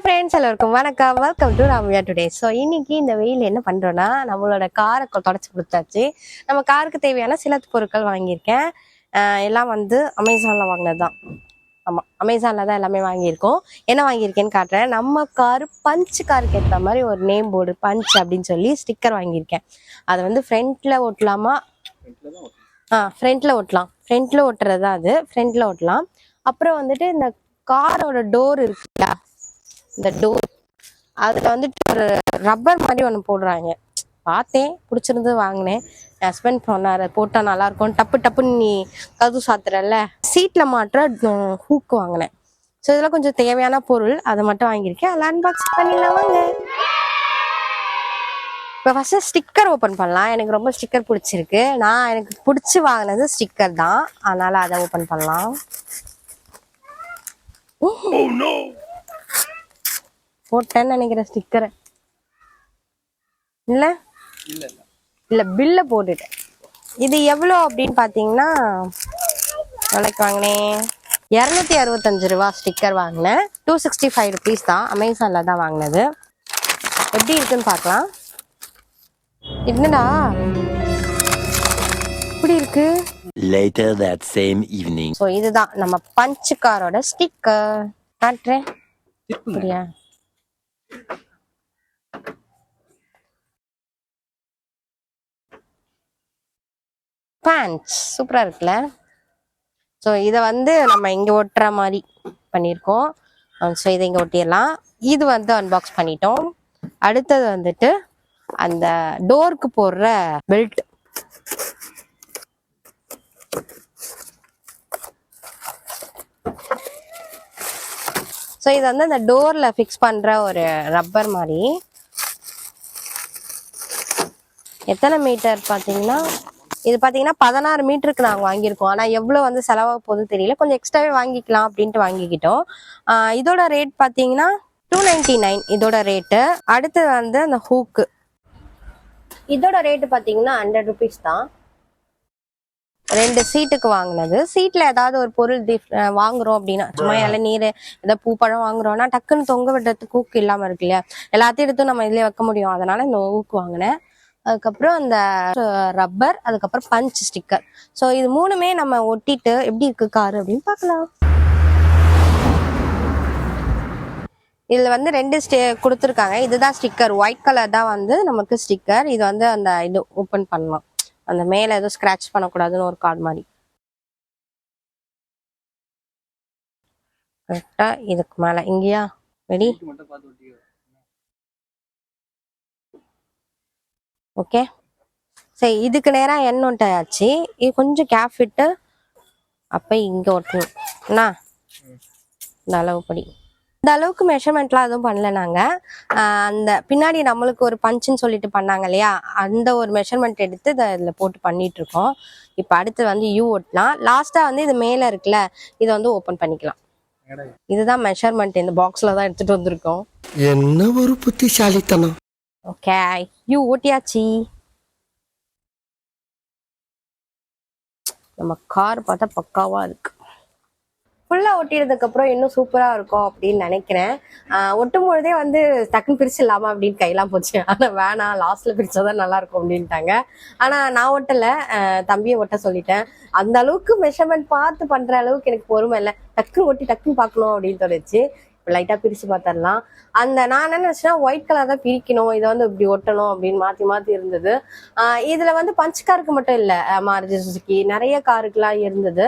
Hi friends எல்லாருக்கும் வணக்கம். Welcome to Ramya today so இன்னைக்கு இந்த வெயில் என்ன பண்ணுறோன்னா நம்மளோட காரை தொடச்சி கொடுத்தாச்சு. நம்ம காருக்கு தேவையான சில பொருட்கள் வாங்கியிருக்கேன். எல்லாம் வந்து அமேசானில் வாங்கினது தான் ஆமாம் அமேசானில் தான் எல்லாமே வாங்கியிருக்கோம். என்ன வாங்கியிருக்கேன்னு காட்டுறேன். நம்ம கார் பஞ்ச் காருக்கு ஏற்ற மாதிரி ஒரு நேம் போர்டு பஞ்ச் அப்படின்னு சொல்லி ஸ்டிக்கர் வாங்கியிருக்கேன். அதை வந்து ஃப்ரண்ட்டில் ஒட்டலாமா? ஆ ஃப்ரண்ட்டில் ஒட்டலாம். ஃப்ரண்ட்டில் ஒட்டுறது தான் அது. ஃப்ரண்ட்டில் ஒட்டலாம். அப்புறம் வந்துட்டு இந்த காரோட டோர் இருக்குல்ல இந்த டோர். அதில் வந்துட்டு ஒரு ரப்பர் மாதிரி ஒன்று போடுறாங்க. பார்த்தேன் பிடிச்சிருந்து வாங்கினேன். என் ஹஸ்பண்ட் சொன்னார் போட்டால் நல்லாயிருக்கும் டப்பு டப்புன்னு நீ கதவு சாத்துறல சீட்டில் மாட்டுற ஹூக்கு வாங்கினேன். ஸோ இதெல்லாம் கொஞ்சம் தேவையான பொருள். அதை மட்டும் வாங்கியிருக்கேன். அதில் அன்பாக்ஸ் பண்ணிடலாம் வாங்க. இப்போ ஃபஸ்ட்டு ஸ்டிக்கர் ஓப்பன் பண்ணலாம். எனக்கு ரொம்ப ஸ்டிக்கர் பிடிச்சிருக்கு. நான் எனக்கு பிடிச்சி வாங்கினது ஸ்டிக்கர் தான். அதனால் அதை ஓப்பன் பண்ணலாம். Oh, போட்டேன்னு நினைக்கிறேன் ஸ்டிக்கரை இல்ல? இல்ல பில்ல போட்டுட்டேன். இது எவ்வளோ அப்படின்னு பார்த்தீங்கன்னா நாளைக்கு வாங்கினேன். இரநூத்தி அறுபத்தஞ்சு ரூபா ஸ்டிக்கர் வாங்கினேன். டூ சிக்ஸ்டி ஃபைவ் ருபீஸ் தான். அமேசானில் தான் வாங்கினது. எப்படி இருக்குன்னு பார்க்கலாம். என்னடா? இப்படி இருக்கு? Later that same evening. So இதுதான். நம்ம பஞ்சு காரோட ஸ்டிக்கர் காட்டுறேன். அப்படியா? பேண்ட்ஸ் சூப்பராக இருக்குல்ல? ஸோ இதை வந்து நம்ம இங்கே ஒட்டுற மாதிரி பண்ணியிருக்கோம் ஸோ um, இதை இங்கே ஒட்டிடலாம். இது வந்து அன்பாக்ஸ் பண்ணிட்டோம். அடுத்தது வந்துட்டு அந்த டோருக்கு போடுற பெல்ட் ஸோ இது வந்து அந்த டோரில் ஃபிக்ஸ் பண்ணுற ஒரு ரப்பர் மாதிரி. எத்தனை மீட்டர் பார்த்தீங்கன்னா இது பார்த்தீங்கன்னா பதினாறு மீட்டருக்கு நாங்கள் வாங்கியிருக்கோம். ஆனால் எவ்வளோ வந்து செலவாக போகுது தெரியல. கொஞ்சம் எக்ஸ்ட்ராவே வாங்கிக்கலாம் அப்படின்ட்டு வாங்கிக்கிட்டோம். இதோட ரேட் பார்த்தீங்கன்னா டூ நைன்டி நைன் இதோட ரேட்டு அடுத்து வந்து அந்த ஹூக்கு இதோட ரேட்டு பார்த்தீங்கன்னா ஹண்ட்ரட் ருபீஸ் தான். ரெண்டு சீட்டுக்கு வாங்கினது. சீட்ல ஏதாவது ஒரு பொருள் வாங்குறோம் அப்படின்னா சும்மா இளநீர் ஏதாவது பூப்பழம் வாங்குறோம்னா டக்குன்னு தொங்க விடுறதுக்கு ஊக்கு இல்லாம இருக்கு இல்லையா? எல்லாத்தையும் எடுத்து நம்ம இதுலயே வைக்க முடியும். அதனால இந்த ஊக்கு வாங்கினேன். அதுக்கப்புறம் அந்த ரப்பர் அதுக்கப்புறம் பஞ்ச் ஸ்டிக்கர் ஸோ இது மூணுமே நம்ம ஒட்டிட்டு எப்படி இருக்கு காரு அப்படின்னு பார்க்கலாம். இதுல வந்து ரெண்டு ஸ்டே கொடுத்துருக்காங்க. இதுதான் ஸ்டிக்கர் ஒயிட் கலர் தான் வந்து நமக்கு ஸ்டிக்கர் இது வந்து அந்த இது ஓப்பன் பண்ணலாம். அந்த மேல எதுவும் ஸ்கிராச் பண்ணக்கூடாதுன்னு ஒரு கார்டு மாதிரி. கரெக்டா இதுக்கு மேல. இங்கேயா? ரெடி ஓகே சரி இதுக்கு நேரா எண்ணெய் ஒட்டாச்சு இது கொஞ்சம் கேப் விட்டு அப்ப இங்க ஒட்டணும். என்ன? இந்த அளவுப்படி. இந்த அளவுக்கு மெஷர்மெண்ட்லாம் எதுவும் பண்ணல நாங்க. ஆஹ் அந்த பின்னாடி நம்மளுக்கு ஒரு பஞ்சுன்னு சொல்லிட்டு பண்ணாங்க இல்லையா? அந்த ஒரு மெஷர்மெண்ட் எடுத்து இதை இதில் போட்டு பண்ணிட்டு இருக்கோம். இப்போ அடுத்து வந்து யூ ஒட்டலாம். லாஸ்டா வந்து இது மேல இருக்குல்ல இதை வந்து ஓப்பன் பண்ணிக்கலாம். இதுதான் மெஷர்மெண்ட் இந்த பாக்ஸ்ல தான் எடுத்துட்டு வந்திருக்கோம். என்ன ஒரு புத்திசாலித்தனம். ஓகே யூ ஓட்டியாச்சு. நம்ம கார் பார்த்தா பக்காவா இருக்கு. ஃபுல்லா ஒட்டினதுக்கு அப்புறம் இன்னும் சூப்பரா இருக்கும் அப்படின்னு நினைக்கிறேன். ஆஹ் ஒட்டும் பொழுதே வந்து டக்குன்னு பிரிச்சிடலாமா அப்படின்னு கையெல்லாம் போச்சு. ஆனால் வேணாம் லாஸ்ட்ல பிரிச்சாதான் நல்லா இருக்கும் அப்படின்ட்டாங்க. ஆனா நான் ஒட்டலை. ஆஹ் தம்பியை ஒட்ட சொல்லிட்டேன். அந்த அளவுக்கு மெஷர்மெண்ட் பார்த்து பண்ற அளவுக்கு எனக்கு பொறுமை இல்லை. டக்குன்னு ஒட்டி டக்குன்னு பார்க்கணும் அப்படின்னு தோணுச்சு. லைட்டா பிரிச்சு பார்த்தரலாம் அந்த நான் என்ன நினைச்சேன்னா ஒயிட் கலர் தான் பிரிக்கணும். இதை வந்து இப்படி ஒட்டணும் அப்படின்னு மாத்தி மாத்தி இருந்தது. இதில் இதுல வந்து பஞ்ச் காருக்கு மட்டும் இல்ல மாருதி சுசுகி. நிறைய காருக்குலாம் இருந்தது.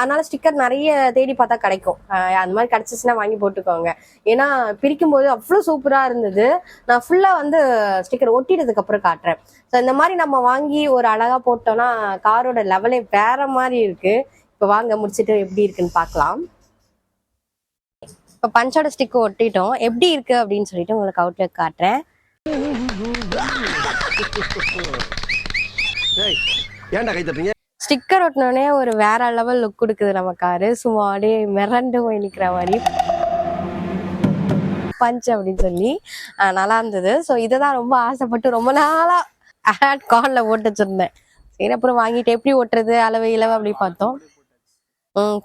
அதனால ஸ்டிக்கர் நிறைய தேடி பார்த்தா கிடைக்கும். அந்த மாதிரி கிடச்சிச்சுன்னா வாங்கி போட்டுக்கோங்க. ஏன்னா பிரிக்கும் போது அவ்வளோ சூப்பரா இருந்தது. நான் ஃபுல்லா வந்து ஸ்டிக்கர் ஒட்டிட்டதுக்கு அப்புறம் காட்டுறேன். ஸோ இந்த மாதிரி நம்ம வாங்கி ஒரு அழகா போட்டோம்னா காரோட லெவலே வேற மாதிரி இருக்கு. இப்போ வாங்க முடிச்சுட்டு எப்படி இருக்குன்னு பார்க்கலாம். இப்போ பஞ்சோட ஸ்டிக் ஒட்டிட்டோம். எப்படி இருக்கு அப்படின்னு சொல்லிட்டு உங்களுக்கு அவுட்லுக் காட்டுறேன். ஸ்டிக்கர் ஒட்டினோடனே ஒரு வேற லெவல் லுக் கொடுக்குது நம்ம காரு சும்மா அப்படியே மிரண்டு போய் நிக்கிற மாதிரி. பஞ்ச் அப்படின்னு சொல்லி. நல்லா இருந்தது. ஸோ இதை தான் ரொம்ப ஆசைப்பட்டு ரொம்ப நாளா ஆட் கார்ல போட்டு வச்சிருந்தேன். சரி அப்புறம் வாங்கிட்டு எப்படி ஓட்டுறது அளவு இளவு அப்படி பார்த்தோம்.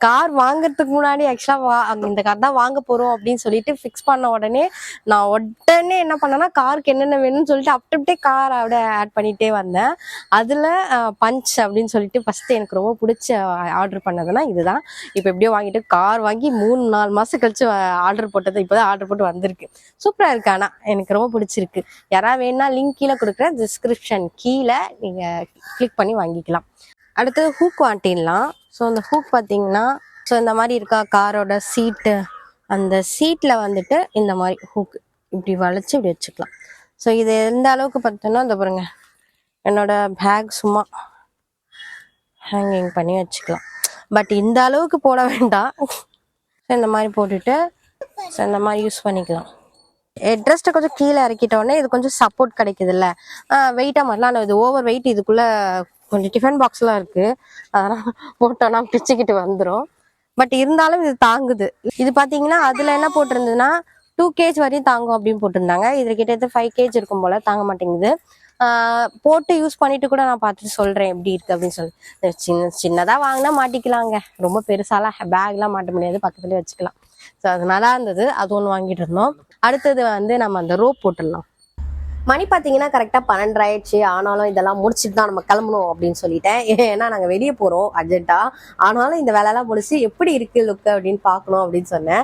கார் வாங்குறதுக்கு முன்னாடி ஆக்சுவலா இந்த கார் தான் வாங்க போறோம் அப்படின்னு சொல்லிட்டு ஃபிக்ஸ் பண்ண உடனே நான் உடனே என்ன பண்ணேன்னா காருக்கு என்னென்ன வேணும்னு சொல்லிட்டு அப்படி அப்படியே கார் அப்படியே ஆட் பண்ணிட்டே வந்தேன். அதுல பஞ்ச் அப்படின்னு சொல்லிட்டு ஃபர்ஸ்ட் எனக்கு ரொம்ப பிடிச்ச ஆர்டர் பண்ணதுன்னா இதுதான். இப்போ எப்படியோ வாங்கிட்டு கார் வாங்கி மூணு நாலு மாசம் கழிச்சு ஆர்டர் போட்டது இப்போதான் ஆர்டர் போட்டு வந்திருக்கு. சூப்பரா இருக்கு ஆனா எனக்கு ரொம்ப பிடிச்சிருக்கு. யாராவது வேணா லிங்க் கீழே கொடுக்குறேன். டிஸ்கிரிப்ஷன் கீழே நீங்க கிளிக் பண்ணி வாங்கிக்கலாம். அடுத்து ஹூக் வாண்டின்லாம் ஸோ அந்த ஹூக் பார்த்தீங்கன்னா ஸோ இந்த மாதிரி இருக்கா காரோட சீட்டு அந்த சீட்டில் வந்துட்டு இந்த மாதிரி ஹூக் இப்படி வளைச்சி இப்படி வச்சுக்கலாம். ஸோ இது எந்த அளவுக்கு பார்த்தோன்னா இந்த பாருங்க. என்னோட பேக் சும்மா ஹேங்கிங் பண்ணி வச்சுக்கலாம். பட் இந்த அளவுக்கு போட வேண்டாம். ஸோ இந்த மாதிரி போட்டுட்டு ஸோ இந்த மாதிரி யூஸ் பண்ணிக்கலாம். ஹெட்ரெஸ்ட்டை கொஞ்சம் கீழே இறக்கிட்டோடனே இது கொஞ்சம் சப்போர்ட் கிடைக்குதுல்ல. வெயிட்டாக மாதிரிலாம் ஆனால் இது ஓவர் வெயிட் இதுக்குள்ளே கொஞ்சம் டிஃபன் பாக்ஸ்லாம் இருக்கு. அதெல்லாம் போட்டோன்னா பிச்சுக்கிட்டு வந்துடும் பட் இருந்தாலும் இது தாங்குது. இது பார்த்தீங்கன்னா அதில் என்ன போட்டிருந்ததுன்னா டூ கேஜ் வரையும் தாங்கும் அப்படின்னு போட்டிருந்தாங்க. இதில் கிட்டத்தட்ட ஃபைவ் கேஜ் இருக்கும் போல தாங்க மாட்டேங்குது. போட்டு யூஸ் பண்ணிட்டு கூட நான் பார்த்துட்டு சொல்கிறேன் எப்படி இருக்குது அப்படின்னு சொல்லி. சின்ன சின்னதாக வாங்கினா மாட்டிக்கலாங்க. ரொம்ப பெருசாலாம் பேக்லாம் மாட்ட முடியாது. பக்கத்துலேயே வச்சுக்கலாம். ஸோ அது நல்லா இருந்தது. அது ஒன்று வாங்கிட்டு இருந்தோம். அடுத்தது வந்து நம்ம அந்த ரோப் போட்டுடலாம். மணி பார்த்தீங்கன்னா கரெக்டாக பன்னெண்டு ஆயிடுச்சு ஆனாலும் இதெல்லாம் முடிச்சுட்டு தான் நம்ம கிளம்பணும் அப்படின்னு சொல்லிட்டேன். ஏன்னா நாங்கள் வெளியே போகிறோம் அர்ஜென்ட்டாக ஆனாலும் இந்த வேலையெல்லாம் முடிச்சு எப்படி இருக்குது லுக் அப்படின்னு பார்க்கணும் அப்படின்னு சொன்னேன்.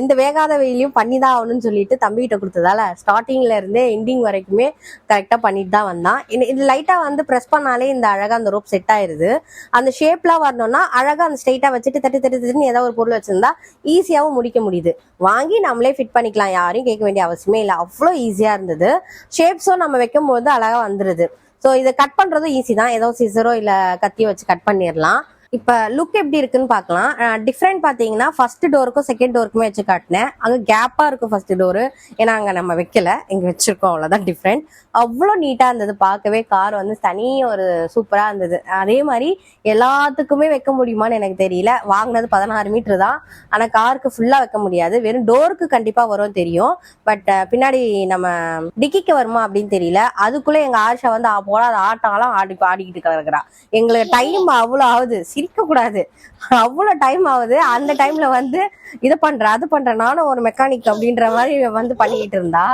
இந்த வேகாத வெயிலையும் பண்ணி தான் ஆகணும்னு சொல்லிட்டு தம்பிகிட்ட கொடுத்ததால ஸ்டார்டிங்கில் இருந்தே எண்டிங் வரைக்குமே கரெக்டாக பண்ணிட்டு தான் வந்தான். இது- இது லைட்டாக வந்து ப்ரெஸ் பண்ணாலே இந்த அழகாக அந்த ரோப் செட் ஆயிடுது அந்த ஷேப்லாம் வரணும்னா அழகாக அந்த ஸ்ட்ரைட்டாக வச்சுட்டு தட்டு தட்டு தட்டுன்னு ஏதாவது ஒரு பொருள் வச்சிருந்தா ஈஸியாகவும் முடிக்க முடியுது. வாங்கி நம்மளே ஃபிட் பண்ணிக்கலாம். யாரையும் கேட்க வேண்டிய அவசியமே இல்லை. அவ்வளோ ஈஸியாக இருந்தது. ஷேப்ஸும் நம்ம வைக்கும் போது அழகாக வந்துருது. ஸோ இதை கட் பண்ணுறதும் ஈஸி தான். ஏதோ சிசரோ இல்லை கத்தியோ வச்சு கட் பண்ணிடலாம். இப்போ லுக் எப்படி இருக்குன்னு பார்க்கலாம். டிஃப்ரெண்ட் பார்த்தீங்கன்னா ஃபர்ஸ்ட் டோருக்கும் செகண்ட் டோருக்குமே வச்சு காட்டினேன். அங்கே கேப்பாக இருக்கும் ஃபர்ஸ்ட் டோரு ஏன்னா அங்கே நம்ம வைக்கல. இங்கே வச்சிருக்கோம். அவ்வளோதான் டிஃப்ரெண்ட் அவ்வளோ நீட்டாக இருந்தது. பார்க்கவே கார் வந்து தனி ஒரு சூப்பராக இருந்தது. அதே மாதிரி எல்லாத்துக்குமே வைக்க முடியுமான்னு எனக்கு தெரியல. வாங்கினது பதினாறு மீட்டர் தான். ஆனால் காருக்கு ஃபுல்லாக வைக்க முடியாது. வெறும் டோருக்கு கண்டிப்பாக வரும் தெரியும். பட் பின்னாடி நம்ம டிக்கிக்கு வருமா அப்படின்னு தெரியல. அதுக்குள்ளே எங்கள் ஆர்ஷா வந்து "ஆ, போடாத ஆட்டம்லாம் ஆடி ஆடிக்கிட்டு கிடக்குறா. எங்களுக்கு டைம் அவ்வளோ ஆகுது. சிரிக்க கூடாது அவ்வளோ டைம் ஆகுது. அந்த டைம்ல வந்து இதை பண்ற அது பண்ற நானும் ஒரு மெக்கானிக் அப்படின்ற மாதிரி வந்து பண்ணிக்கிட்டு இருந்தா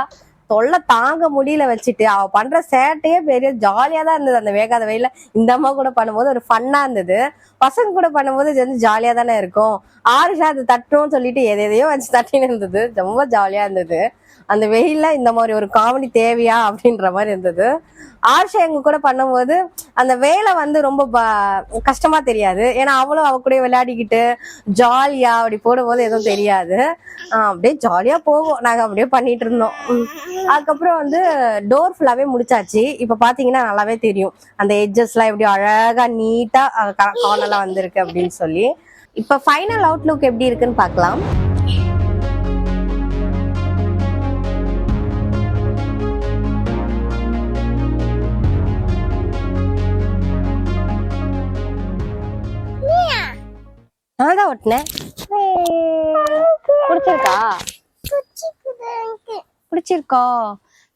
தொல்லை தாங்க முடியல வச்சுட்டு அவ பண்ற சேட்டையே பெரிய ஜாலியா தான் இருந்தது அந்த வேகாத வெயில இந்த அம்மா கூட பண்ணும்போது ஒரு ஃபன்னா இருந்தது. பசங்க கூட பண்ணும்போது இது வந்து ஜாலியா தானே இருக்கும். ஆறுஷா அது தட்டணும்னு சொல்லிட்டு எதை எதையோ வச்சு தட்டின்னு இருந்தது. ரொம்ப ஜாலியா இருந்தது. அந்த வெயில்ல இந்த மாதிரி ஒரு காமெடி தேவையா அப்படின்ற மாதிரி இருந்தது. ஆர்ஷா எங்க கூட பண்ணும்போது அந்த வேலை வந்து ரொம்ப ப- கஷ்டமா தெரியாது. ஏன்னா அவளும் அவ கூட விளையாடிக்கிட்டு ஜாலியா அப்படி போடும்போது எதுவும் தெரியாது. ஆஹ் அப்படியே ஜாலியா போவோம். நாங்க அப்படியே பண்ணிட்டு இருந்தோம். உம். அதுக்கப்புறம் வந்து டோர் ஃபுல்லாவே முடிச்சாச்சு. இப்ப பாத்தீங்கன்னா நல்லாவே தெரியும். அந்த எட்ஜஸ் எல்லாம் எப்படி அழகா நீட்டா கார்னர்லாம் வந்திருக்கு அப்படின்னு சொல்லி. இப்ப ஃபைனல் அவுட்லுக் எப்படி இருக்குன்னு பாக்கலாம். நான் தான் ஒட்டினேன் பிடிச்சிருக்கா? பிடிச்சிருக்கா?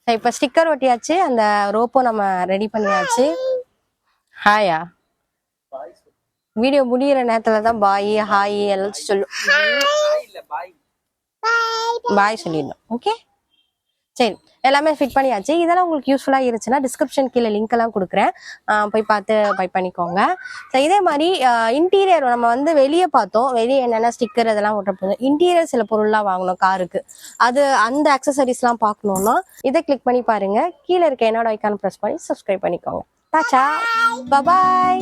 சரி, இப்ப ஸ்டிக்கர் ஒட்டியாச்சு. அந்த ரோப்போ நம்ம ரெடி பண்ணியாச்சு. ஹாயா வீடியோ முடியிற நேரத்துல தான் பாய் ஹாய் எல்லாம் சொல்லும் பாய் சொல்லிடணும் ஓகே சரி எல்லாமே ஃபிட் பண்ணியாச்சு. இதெல்லாம் உங்களுக்கு யூஸ்ஃபுல்லாக இருந்துச்சுன்னா டிஸ்கிரிப்ஷன் கீழே லிங்க் எல்லாம் கொடுக்குறேன். போய் பார்த்து பை பண்ணிக்கோங்க. ஸோ இதே மாதிரி இன்டீரியர் நம்ம வந்து வெளியே பார்த்தோம். வெளியே என்னென்ன ஸ்டிக்கர் இதெல்லாம் ஒட்ட போதும் இன்டீரியர் சில பொருள்லாம் வாங்கணும் காருக்கு அது அந்த அக்சசரிஸ்லாம் பார்க்கணுன்னா இதை கிளிக் பண்ணி பாருங்க. கீழே இருக்க என்னோட ஐக்கான் ப்ரெஸ் பண்ணி சப்ஸ்கிரைப் பண்ணிக்கோங்க. தாச்சா பபாய்